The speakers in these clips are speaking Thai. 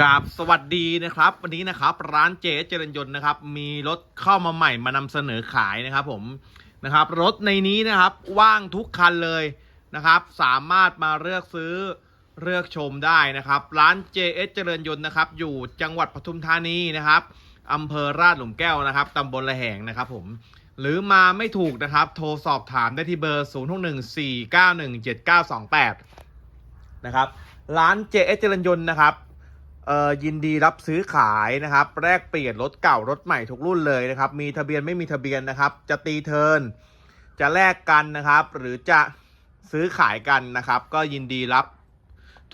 กราบสวัสดีนะครับ วันนี้นะครับ ร้านเจเจริญยนต์นะครับ มีรถเข้ามาใหม่มานำเสนอขายนะครับ ผมนะครับ รถในนี้นะครับ ว่างทุกคันเลยนะครับ สามารถมาเลือกซื้อเลือกชมได้นะครับ ร้าน JS เจริญยนต์นะครับ อยู่จังหวัดปทุมธานีนะครับอำเภอราชหลุมแก้วนะครับตำบลละแหงนะครับ ผม หรือมาไม่ถูกนะครับ โทรสอบถามได้ที่เบอร์ 0 6 1 4 9 1 7 9 2 8 นะครับ ร้าน JS เจริญยนต์นะครับ ยินดีรับซื้อขายนะครับแลกเปลี่ยนรถเก่ารถใหม่ทุกรุ่นเลยนะครับ มีทะเบียนไม่มีทะเบียนนะครับ จะตีเทินจะแลกกันนะครับ หรือจะซื้อขายกันนะครับ ก็ยินดีรับ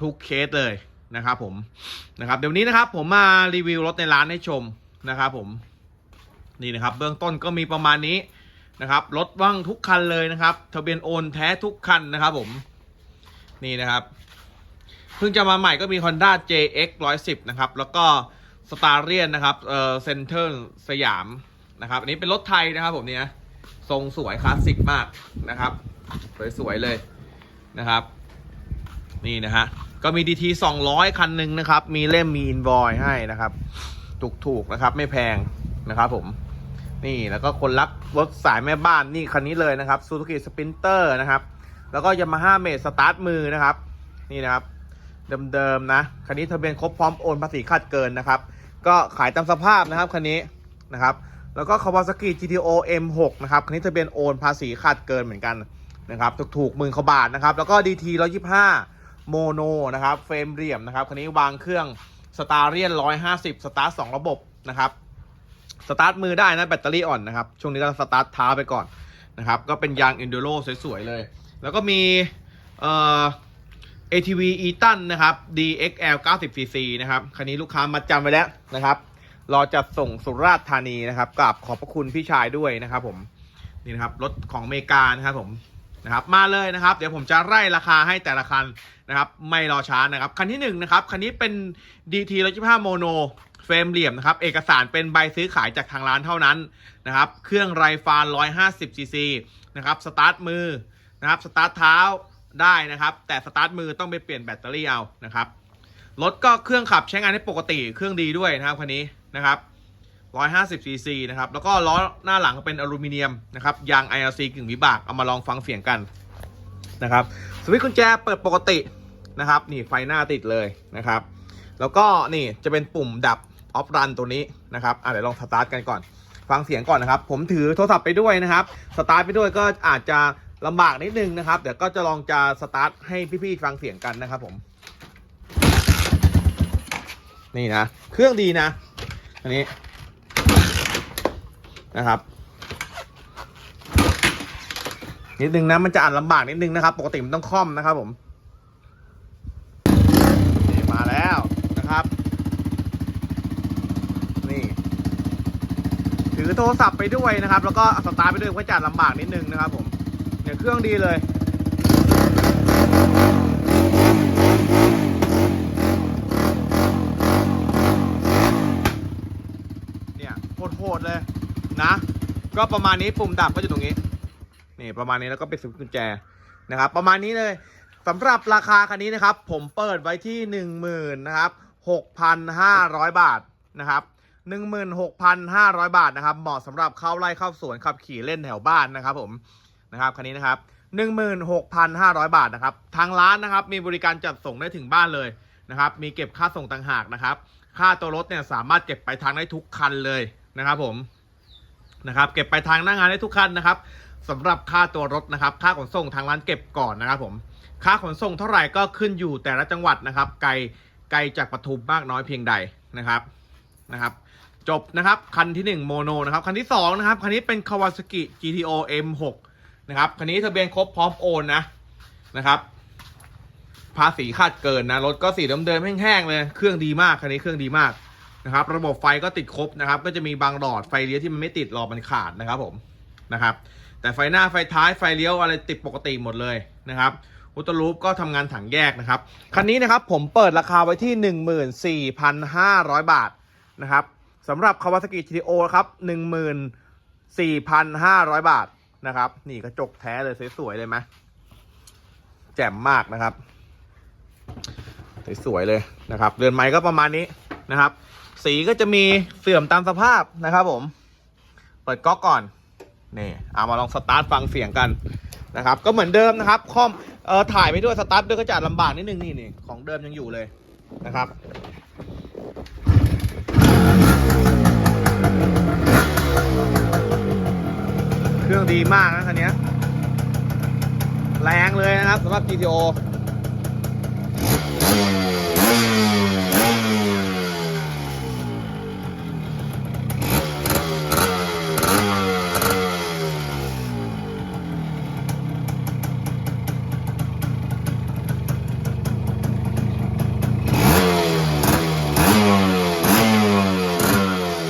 ทุกเคสเลยนะครับ ผมนะครับ เดี๋ยวนี้นะครับ ผมมารีวิวรถในร้านให้ชมนะครับ ผมนี่นะครับ เบื้องต้นก็มีประมาณนี้นะครับรถว่างทุกคันเลยนะครับ ทะเบียนโอนแท้ทุกคันนะครับ ผมนี่นะครับ พิ่งจะมาใหม่ก็มี Honda JX 110 นะครับ แล้วก็ s t a r i a n นะครับเอ่อเซนเตอร์สยามนะครับ อันนี้เป็นรถไทยนะครับผมเนี่ยทรงสวยคลาสสิกมากนะครับ สวยๆเลยนะครับ นี่นะฮะ ก็มี DT 200 คันหนึ่งนะครับ มีเล่มมีอินวอยให้นะครับ ถูกๆนะครับ ไม่แพงนะครับผมนี่แล้วก็คนรักรถสายแม่บ้านนี่คันนี้เลยนะครับ Suzuki Sprinter นะครับ แล้วก็ Yamaha m a t e สตาร์ทมือนะครับ นี่นะครับ เดิมๆนะคันนี้ทะเบียนครบพร้อมโอนภาษีคาดเกินนะครับ ก็ขายตามสภาพนะครับคันนี้นะครับแล้วก็ Kawasaki GTO M6 นะครับคันนี้ทะเบียนโอนภาษีคาดเกินเหมือนกันนะครับถูกๆหมื่นขบาทนะครับแล้วก็ DT 125โมโนนะครับเฟรมเหลี่ยมนะครับคันนี้วางเครื่องสตาร์เรียน150 สตาร์ท2ระบบนะครับสตาร์ทมือได้นะแบตเตอรี่อ่อนนะครับช่วงนี้ก็สตาร์ทเท้าไปก่อนนะครับก็เป็นยาง Enduro สวยๆเลย แล้วก็มีเอ่อ ATV Eton นะครับ DXL 90cc นะครับ คันนี้ลูกค้ามาจำไว้แล้วนะครับ รอจัดส่งสุราษฎร์ธานีนะครับกราบขอบพระคุณพี่ชายด้วยนะครับ ผม นี่นะครับ รถของอเมริกานะครับผมนะครับมาเลยนะครับ เดี๋ยวผมจะไล่ราคาให้แต่ละคันนะครับ ไม่รอช้านะครับ คันที่หนึ่งนะครับคันนี้เป็น DT 125 Mono เฟรมเหลี่ยมนะครับ เอกสารเป็นใบซื้อขายจากทางร้านเท่านั้นนะครับ เครื่องไรฟาน 150cc นะครับสตาร์ทมือนะครับสตาร์ทเท้า ได้นะครับ แต่สตาร์ทมือต้องไปเปลี่ยนแบตเตอรี่เอานะครับรถก็เครื่องขับใช้งานได้ปกติเครื่องดีด้วยนะครับคันนี้นะครับ 150cc นะครับ แล้วก็ล้อหน้าหลังเป็นอลูมิเนียมนะครับ ยาง IRC กึ่งวิบาก เอามาลองฟังเสียงกันนะครับ สวิตช์กุญแจเปิดปกตินะครับ นี่ไฟหน้าติดเลยนะครับ แล้วก็นี่จะเป็นปุ่มดับออฟรันตัวนี้นะครับอะเดี๋ยวลองสตาร์ทกันก่อน ฟังเสียงก่อนนะครับ ผมถือโทรศัพท์ไปด้วยนะครับ สตาร์ทไปด้วยก็อาจจะ ลำบากนิดนึงนะครับ เดี๋ยวก็จะลองจะสตาร์ทให้พี่ๆฟังเสียงกันนะครับผม นี่นะ เครื่องดีนะ อันนี้นะครับ นิดนึงนะ มันจะอ่านลำบากนิดนึงนะครับ ปกติมันต้องค่อมนะครับผมนี่มาแล้วนะครับนี่ถือโทรศัพท์ไปด้วยนะครับ แล้วก็สตาร์ทไปด้วยก็จะลำบากนิดนึงนะครับผม เครื่องดีเลยเนี่ยโหดๆเลยนะ ก็ประมาณนี้ปุ่มดับก็อยู่ตรงนี้นี่ประมาณนี้แล้วก็เป็นสวิตช์กุญแจนะครับ ประมาณนี้เลยสำหรับราคาคันนี้นะครับ ผมเปิดไว้ที่หนึ่งหมื่นนะครับหกพันห้าร้อยบาทนะครับหนึ่งหมื่นหกพันห้าร้อยบาทนะครับ เหมาะสำหรับเข้าไร่เข้าสวนขับขี่เล่นแถวบ้านนะครับผม นะครับคันนี้นะครับหนึ่งหมื่นหกพันห้าร้อยบาทนะครับ ทางร้านนะครับมีบริการจัดส่งได้ถึงบ้านเลยนะครับ มีเก็บค่าส่งต่างหากนะครับ ค่าตัวรถเนี่ยสามารถเก็บไปทางได้ทุกคันเลยนะครับผมนะครับ เก็บไปทางหน้างานได้ทุกคันนะครับสำหรับค่าตัวรถนะครับ ค่าขนส่งทางร้านเก็บก่อนนะครับ ผม ค่าขนส่งเท่าไหร่ก็ขึ้นอยู่แต่ละจังหวัดนะครับ ไกลไกลจากปทุมมากน้อยเพียงใดนะครับนะครับ จบนะครับ คันที่ 1 โมโนนะครับ คันที่ 2 นะครับ คันนี้เป็น Kawasaki GTO M6 นะครับคันนี้ทะเบียนครบพร้อมโอนนะนะครับ ภาษีคาดเกินนะรถก็สีเดิมแห้งๆเลยเครื่องดีมากคันนี้เครื่องดีมากนะครับ ระบบไฟก็ติดครบนะครับ ก็จะมีบางหลอดไฟเลี้ยวที่มันไม่ติดหลอดมันขาดนะครับผมนะครับ แต่ไฟหน้าไฟท้ายไฟเลี้ยวอะไรติดปกติหมดเลยนะครับอุตลูปก็ทำงานถังแยกนะครับ คันนี้นะครับผมเปิดราคาไว้ที่ 14,500 บาทนะครับสำหรับ Kawasaki GTO ครับ 14,500 บาท นะครับ นี่กระจกแท้เลยสวยๆเลยไหมแจ่มมากนะครับสวยๆเลยนะครับ เรือนไม้ก็ประมาณนี้นะครับ สีก็จะมีเสื่อมตามสภาพนะครับผม เปิดก๊อกก่อนนี่เอามาลองสตาร์ทฟังเสียงกันนะครับ ก็เหมือนเดิมนะครับคอมเออถ่ายไปด้วยสตาร์ทด้วยก็จะลำบากนิดนึงนี่นี่ของเดิมยังอยู่เลยนะครับ เครื่องดีมากนะคันนี้แรงเลยนะครับสำหรับ GTO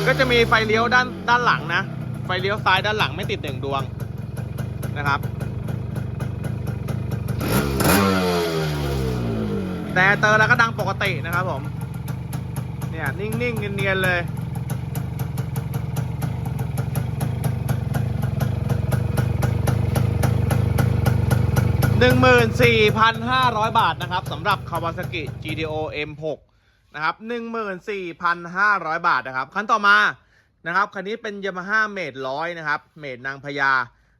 ก็จะมีไฟเลี้ยวด้านด้านหลังนะ ไฟเลี้ยวซ้ายด้านหลังไม่ติดหนึ่งดวงนะครับ แต่เตอร์แล้วก็ดังปกตินะครับผม เนี่ย นิ่งๆ เนียนๆ เลย 14,500 บาทนะครับสำหรับ Kawasaki GTO M6 นะครับ 14,500 บาทนะครับ คันต่อมา นะครับคันนี้เป็น Yamaha Mate 100นะครับเมดนางพญา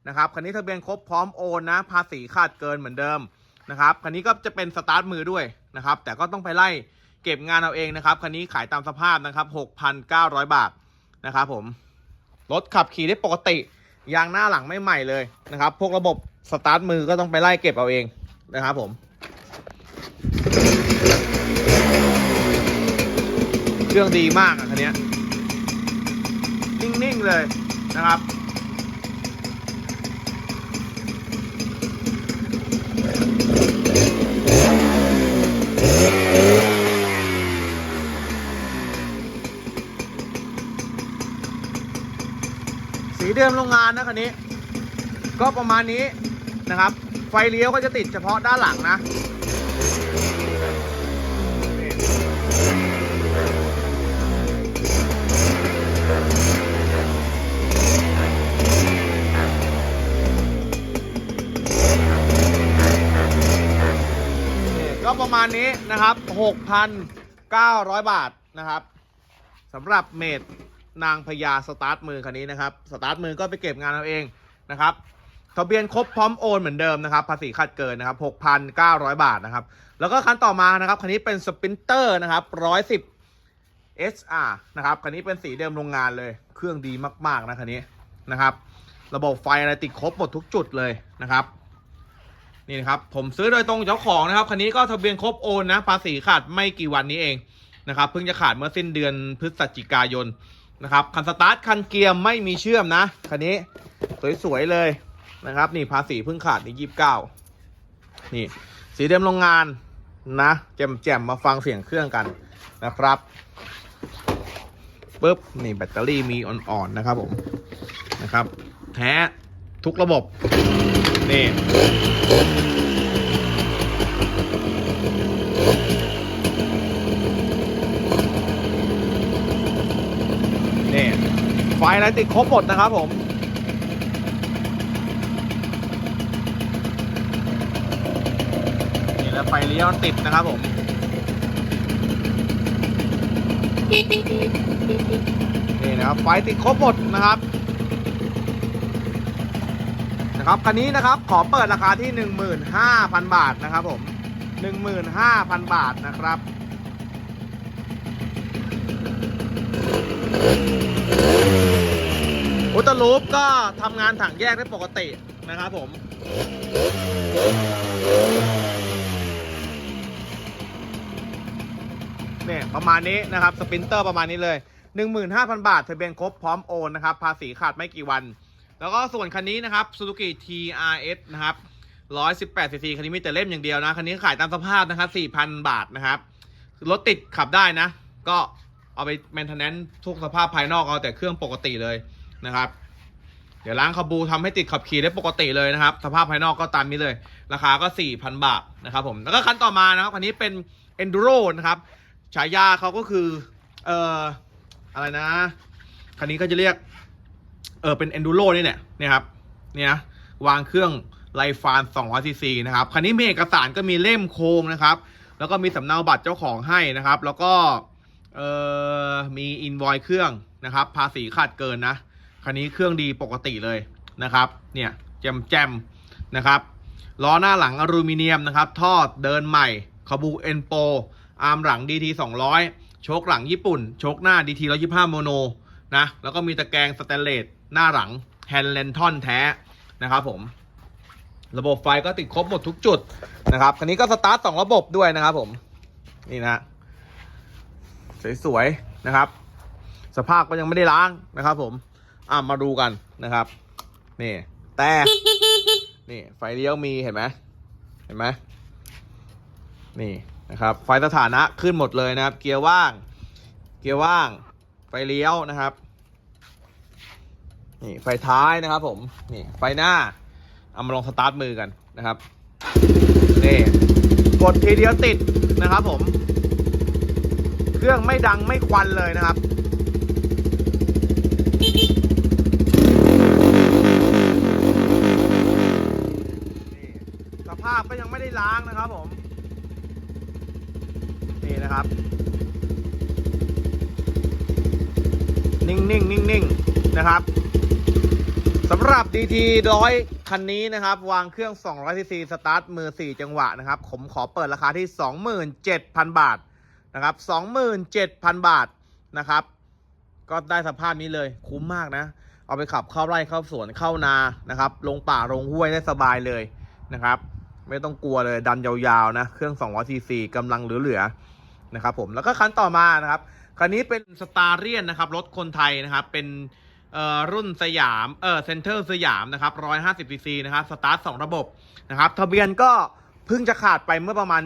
นะครับคันนี้ทะเบียนครบพร้อมโอนนะภาษีขาดเกินเหมือนเดิมนะครับคันนี้ก็จะเป็นสตาร์ทมือด้วยนะครับแต่ก็ต้องไปไล่เก็บงานเอาเองนะครับคันนี้ขายตามสภาพนะครับ 6,900 บาทนะครับผมรถขับขี่ได้ปกติยางหน้าหลังไม่ใหม่เลยนะครับ พวกระบบสตาร์ทมือก็ต้องไปไล่เก็บเอาเองนะครับผมเครื่องดีมากอะคันนี้ เลยนะครับ สีเดิมโรงงานนะคันนี้ ก็ประมาณนี้นะครับ ไฟเลี้ยวก็จะติดเฉพาะด้านหลังนะ ก็ประมาณนี้นะครับ6,900 บาทนะครับสำหรับเมดนางพญาสตาร์ทมือคันนี้นะครับสตาร์ทมือก็ไปเก็บงานเอาเองนะครับทะเบียนครบพร้อมโอนเหมือนเดิมนะครับภาษีขาดเกินนะครับ6,900 บาทนะครับแล้วก็คันต่อมานะครับคันนี้เป็นสปินเตอร์นะครับ110 SR นะครับคันนี้เป็นสีเดิมโรงงานเลย เครื่องดีมากๆนะคันนี้นะครับ ระบบไฟอะไรติดครบหมดทุกจุดเลยนะครับ นี่นะครับผมซื้อโดยตรงเจ้าของนะครับคันนี้ก็ทะเบียนครบโอนนะภาษีขาดไม่กี่วันนี้เองนะครับเพิ่งจะขาดเมื่อสิ้นเดือนพฤศจิกายนนะครับคันสตาร์ทคันเกียร์ไม่มีเชื่อมนะคันนี้สวยๆเลยนะครับ นี่ภาษีเพิ่งขาดนี่ยี่สิบเก้านี่สีเดิมโรงงานนะแจ่มๆมาฟังเสียงเครื่องกันนะครับปุ๊บนี่แบตเตอรี่มีอ่อนๆนะครับผมนะครับ แท้ทุกระบบ นี่นี่ไฟอะไรติดครบหมดนะครับผมนี่แล้วไฟเลี้ยวติดนะครับผมนี่นะครับไฟติดครบหมดนะครับ นะครับคันนี้นะครับขอเปิดราคาที่ 15,000 บาทนะครับผม15,000 บาทนะครับอุตลูปก็ทำงานถังแยกได้ปกตินะครับผม เนี่ยประมาณนี้นะครับ สปินเตอร์ประมาณนี้เลย 15,000 บาททะเบียนครบพร้อมโอนนะครับ ภาษีขาดไม่กี่วัน แล้วก็ส่วนคันนี้นะครับ Suzuki TRS นะครับ118 cc คันนี้มีแต่เล่มอย่างเดียวนะ คันนี้ขายตามสภาพนะครับ4,000 บาทนะครับ รถติดขับได้นะ ก็เอาไป maintenance ทุกสภาพภายนอกเอาแต่เครื่องปกติเลยนะครับ เดี๋ยวล้างคาบูทำให้ติดขับขี่ได้ปกติเลยนะครับ สภาพภายนอกก็ตามนี้เลย ราคาก็ 4,000 บาทนะครับผมแล้วก็คันต่อมานะครับคันนี้เป็น Enduro นะครับฉายาเขาก็คือเอ่ออะไรนะ คันนี้ก็จะเรียก เออเป็น Enduro นี่เนี่ยครับเนี่ยนะวางเครื่องไลฟาน200ซีซีนะครับคันนี้มีเอกสารก็มีเล่มโครงนะครับ แล้วก็มีสำเนาบัตรเจ้าของให้นะครับ แล้วก็เออมีอินวอยเครื่องนะครับ ภาษีขาดเกินนะคันนี้เครื่องดีปกติเลยนะครับ เนี่ยแจมแจมนะครับล้อหน้าหลังอลูมิเนียมนะครับทอดเดินใหม่คาบูเอ็นโปอาร์มหลัง DT 200โชคหลังญี่ปุ่น โชคหน้า DT 125โมโนนะแล้วก็มีตะแกรงสแตนเลส หน้าหลังแฮนด์เลนทอนแท้นะครับผม ระบบไฟก็ติดครบหมดทุกจุดนะครับคันนี้ก็สตาร์ทสองระบบด้วยนะครับผมนี่นะฮะสวยๆนะครับ สภาพก็ยังไม่ได้ล้างนะครับ ผมอะมาดูกันนะครับนี่แต่นี่ไฟเลี้ยวมีเห็นไหมเห็นไหมนี่นะครับไฟสถานะขึ้นหมดเลยนะครับ เกียร์ว่าง เกียร์ว่าง ไฟเลี้ยวนะครับ นี่ไฟท้ายนะครับผม นี่ไฟหน้า เอามาลองสตาร์ทมือกันนะครับ นี่ กดทีเดียวติดนะครับผม เครื่องไม่ดังไม่ควันเลยนะครับนี่สภาพก็ยังไม่ได้ล้างนะครับผม นี่นะครับ นิ่งๆนิ่งๆนะครับ สำหรับ DT ร้อยคันนี้นะครับ วางเครื่อง 200 cc สตาร์ทมือ 4 จังหวะนะครับ ผมขอเปิดราคาที่ 27,000 บาทนะครับ 27,000 บาทนะครับ ก็ได้สภาพนี้เลยคุ้มมากนะ เอาไปขับเข้าไร่เข้าสวนเข้านานะครับ ลงป่าลงห้วยได้สบายเลยนะครับ ไม่ต้องกลัวเลยดันยาวๆนะ เครื่อง 200 cc กำลังเหลือๆนะครับผมแล้วก็คันต่อมานะครับคันนี้เป็นสตาร์เรียนนะครับรถคนไทยนะครับเป็น เอ่อรุ่นสยามเออเซ็นเตอร์สยามนะครับ150 cc นะครับสตาร์ทสองระบบนะครับทะเบียนก็เพิ่งจะขาดไปเมื่อประมาณ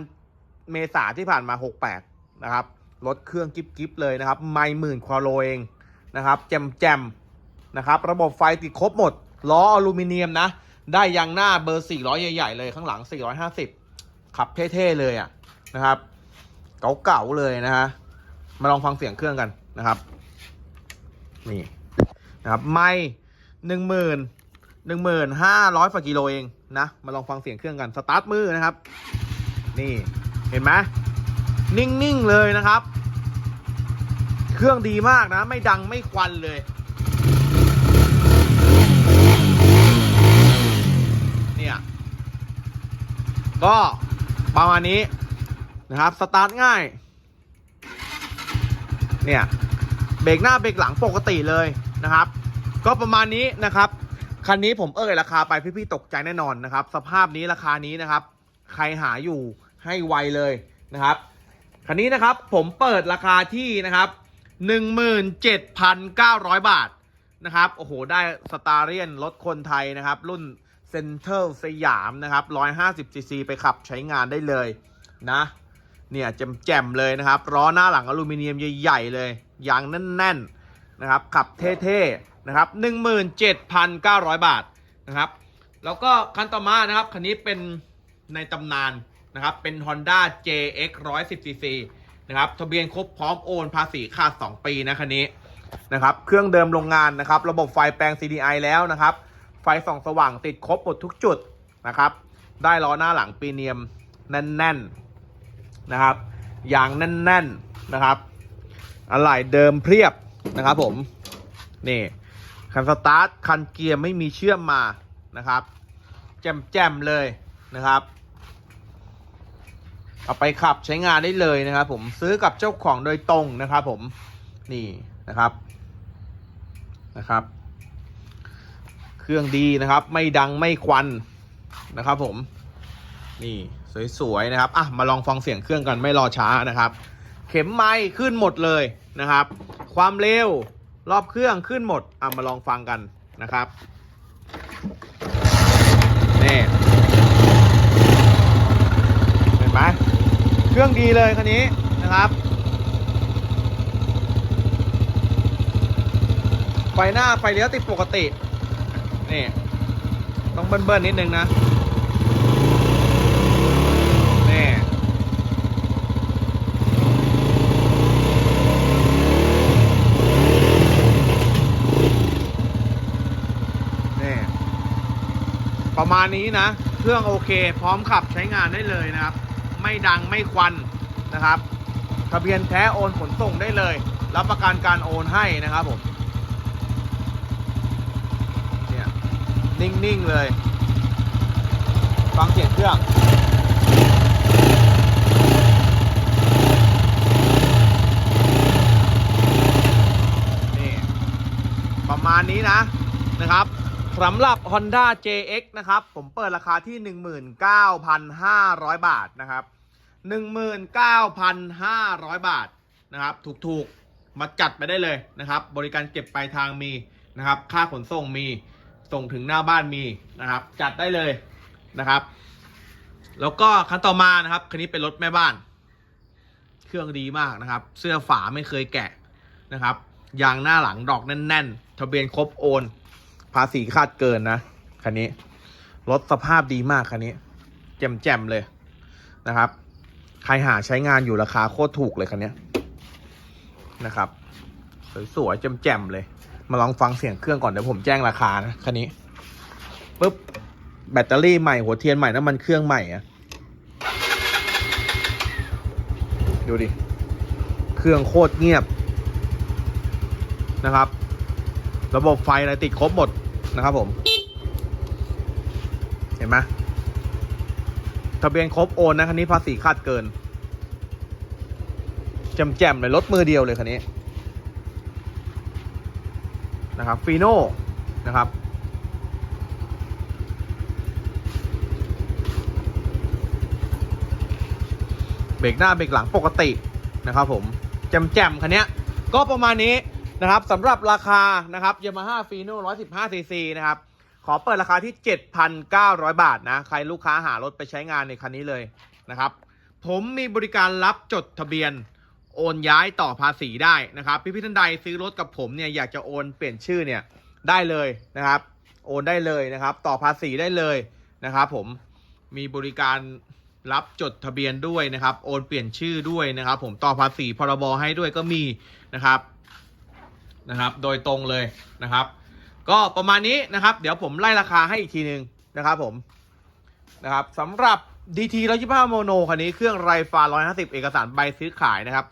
เมษาที่ผ่านมา 68 นะครับรถเครื่องกิฟกิฟเลยนะครับไม่หมื่นควาโลเองนะครับแจมแจมนะครับระบบไฟติดครบหมด ล้ออลูมิเนียมนะ ได้ยางหน้าเบอร์ 400 ใหญ่ๆ เลยข้างหลัง 450 ขับเท่ๆ เลยอะนะครับ เก่าๆ เลยนะฮะมาลองฟังเสียงเครื่องกันนะครับ นี่ นะครับไม่หนึ่งหมื่นหนึ่งหมื่นห้าร้อยฝ่ากิโลเองนะ มาลองฟังเสียงเครื่องกันสตาร์ทมือนะครับ นี่เห็นไหมนิ่ง ๆ เลยนะครับ เครื่องดีมากนะ ไม่ดังไม่ควันเลย เนี่ย ก็ประมาณนี้นะครับ สตาร์ทง่าย เนี่ย เบรกหน้าเบรกหลังปกติเลย นะครับ ก็ประมาณนี้นะครับคันนี้ผมเอ่ยราคาไปพี่ๆตกใจแน่นอนนะครับ สภาพนี้ราคานี้นะครับ ใครหาอยู่ให้ไวเลยนะครับคันนี้นะครับผมเปิดราคาที่นะครับ17,900 บาทนะครับโอ้โห ได้สตาร์เรียนรถคนไทยนะครับ รุ่นเซนเตอร์สยามนะครับ150 cc ไปขับใช้งานได้เลยนะเนี่ยแจ่มๆเลยนะครับล้อหน้าหลังอลูมิเนียมใหญ่ๆเลยยางแน่นๆ นะครับขับเท่ๆนะครับ17,900 บาทนะครับแล้วก็คันต่อมานะครับคันนี้เป็นในตำนานนะครับเป็น Honda JX 110 cc นะครับทะเบียนครบพร้อมโอนภาษีขาด 2 ปีนะคันนี้นะครับเครื่องเดิมโรงงานนะครับระบบไฟแปลง CDI แล้วนะครับไฟส่องสว่างติดครบหมดทุกจุดนะครับได้ล้อหน้าหลังปีเนียมแน่นๆนะครับยางแน่นๆนะครับอะไหล่เดิมเพียบ นะครับผม นี่คันสตาร์ทคันเกียร์ไม่มีเชื่อมมานะครับ แจ่มๆเลยนะครับ เอาไปขับใช้งานได้เลยนะครับ ผมซื้อกับเจ้าของโดยตรงนะครับ ผมนี่นะครับนะครับ เครื่องดีนะครับ ไม่ดังไม่ควันนะครับ ผม นี่สวยๆนะครับอะมาลองฟังเสียงเครื่องกันไม่รอช้านะครับ เข็มไม้ขึ้นหมดเลยนะครับ ความเร็ว รอบเครื่องขึ้นหมดอะมาลองฟังกันนะครับนี่เห็นไหมเครื่องดีเลยคันนี้นะครับไฟหน้าไฟเลี้ยวติดปกติ นี่ ต้องเบิ้ลๆนิดนึงนะ นี่ นี่ ประมา ณนี้นะ เครื่องโอเค พร้อมขับใช้งานได้เลยนะครับ ไม่ดังไม่ควันนะครับทะเบียนแท้โอนขนส่งได้เลย รับประกันการโอนให้นะครับผมเนี่ยนิ่ง ๆ เลย ฟังเสียงเครื่องนี่ประมาณนี้นะนะครับ สำหรับ Honda JX นะครับ ผมเปิดราคาที่ 19,500 บาทนะครับ 19,500 บาทนะครับ ถูกๆ มาจัดไปได้เลยนะครับ บริการเก็บปลายทางมีนะครับ ค่าขนส่งมี ส่งถึงหน้าบ้านมีนะครับ จัดได้เลยนะครับ แล้วก็คันต่อมานะครับ คันนี้เป็นรถแม่บ้าน เครื่องดีมากนะครับ เสื้อฝาไม่เคยแกะนะครับ ยางหน้าหลังดอกแน่น ๆ ทะเบียนครบโอน ภาษีคาดเกินนะคันนี้รถสภาพดีมากคันนี้ แจ่มๆเลยนะครับ ใครหาใช้งานอยู่ราคาโคตรถูกเลยคันนี้นะครับ สวยๆแจ่มๆเลย มาลองฟังเสียงเครื่องก่อนเดี๋ยวผมแจ้งราคานะคันนี้ปุ๊บแบตเตอรี่ใหม่หัวเทียนใหม่น้ำมันเครื่องใหม่อะดูดิ เครื่องโคตรเงียบนะครับ ระบบไฟอะไรติดครบหมด นะครับผม เห็นไหมทะเบียนครบโอนนะคันนี้ภาษีคาดเกินแจ่มเลยรถมือเดียวเลยคันนี้ นะครับฟีโน่นะครับ เบรกหน้าเบรกหลังปกตินะครับผมแจ่มคันนี้ก็ประมาณนี้ นะครับสำหรับราคานะครับ Yamaha f i n o 115 cc นะครับ ขอเปิดราคาที่ 7,900 บาทนะ ใครลูกค้าหารถไปใช้งานในคันนี้เลยนะครับ ผมมีบริการรับจดทะเบียนโอนย้ายต่อภาษีได้นะครับ พี่พี่ท่านใดซื้อรถกับผมเนี่ยอยากจะโอนเปลี่ยนชื่อเนี่ยได้เลยนะครับ โอนได้เลยนะครับ ต่อภาษีได้เลยนะครับผมมีบริการรับจดทะเบียนด้วยนะครับ โอนเปลี่ยนชื่อด้วยนะครับ ผมต่อภาษีพรบให้ด้วยก็มีนะครับ นะครับ โดยตรงเลยนะครับ ก็ประมาณนี้นะครับ เดี๋ยวผมไล่ราคาให้อีกทีหนึ่งนะครับผมนะครับสำหรับ DT 125โมโนคันนี้เครื่องไรฟ้า150 เอกสารใบซื้อขายนะครับ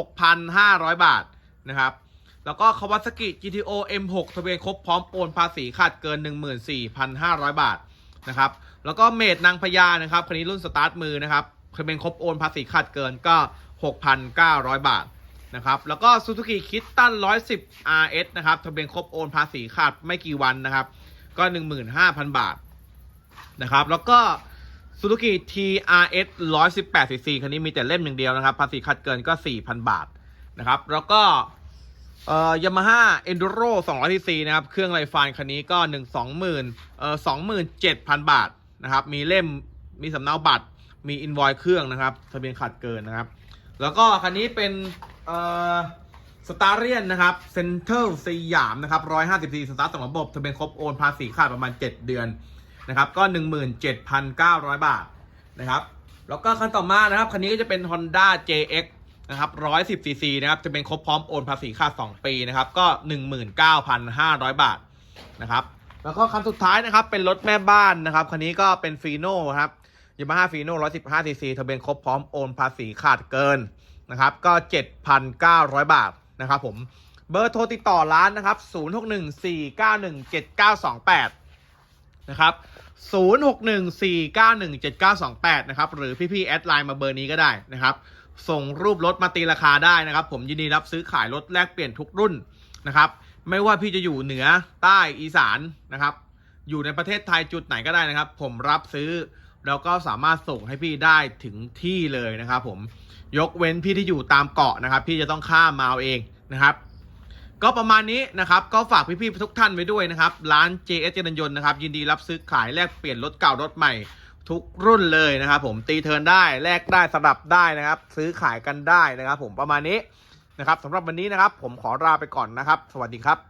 16,500 บาทนะครับแล้วก็ Kawasaki GTO M6 ทะเบียนครบพร้อมโอนภาษีขาดเกิน 14,500 บาทนะครับแล้วก็เมดนางพญานะครับคันนี้รุ่นสตาร์ทมือนะครับทะเบียนครบโอนภาษีขาดเกินก็ 6,900 บาท นะครับ แล้วก็ Suzuki Kittan 110 RS นะครับทะเบียนครบโอนภาษีขาดไม่กี่วันนะครับ ก็ 15,000 บาทนะครับ แล้วก็ Suzuki TRS 118 cc คันนี้มีแต่เล่มอย่างเดียวนะครับ ภาษีคัดเกินก็ 4,000 บาทนะครับ แล้วก็เอ่อยามาฮ่าเอนดูโร200 cc นะครับ เครื่องไรฟานคันนี้ก็ 1 20,000เอ่อ27,000 บาทนะครับ มีเล่ม มีสำเนาบัตร มีอินวอยเครื่องนะครับ ทะเบียนขาดเกินนะครับ แล้วก็คันนี้เป็น เอ่อสตาร์เรียนนะครับเซ็นเตอร์สยามนะครับ150 cc สตาร์ทสองระบบทะเบียนครบโอนภาษีขาดประมาณ7เดือนนะครับก็17,900บาทนะครับแล้วก็คันต่อมานะครับคันนี้ก็จะเป็น Honda JX นะครับ110 cc นะครับจะเป็นครบพร้อมโอนภาษีค่า2ปีนะครับก็19,500บาทนะครับแล้วก็คันสุดท้ายนะครับเป็นรถแม่บ้านนะครับคันนี้ก็เป็นฟีโน่ครับยามาฮ่าฟีโน่115 cc ทะเบียนครบพร้อมโอนภาษีขาดเกิน นะครับก็ 7,900 บาทนะครับผมเบอร์โทรติดต่อร้านนะครับ 0614917928 นะครับ 0614917928 นะครับ หรือพี่ๆแอดไลน์มาเบอร์นี้ก็ได้นะครับ ส่งรูปรถมาตีราคาได้นะครับ ผมยินดีรับซื้อขายรถแลกเปลี่ยนทุกรุ่นนะครับ ไม่ว่าพี่จะอยู่เหนือใต้อีสานนะครับ อยู่ในประเทศไทยจุดไหนก็ได้นะครับ ผมรับซื้อ แล้วก็สามารถส่งให้พี่ได้ถึงที่เลยนะครับผมยกเว้นพี่ที่อยู่ตามเกาะนะครับ พี่จะต้องข้ามมาเอาเองนะครับ ก็ประมาณนี้นะครับ ก็ฝากพี่ๆทุกท่านไว้ด้วยนะครับ ร้าน JS เจริญยนต์นะครับ ยินดีรับซื้อขายแลกเปลี่ยนรถเก่ารถใหม่ทุกรุ่นเลยนะครับผมตีเทินได้แลกได้สลับได้นะครับ ซื้อขายกันได้นะครับ ผมประมาณนี้นะครับสำหรับวันนี้นะครับ ผมขอลาไปก่อนนะครับ สวัสดีครับ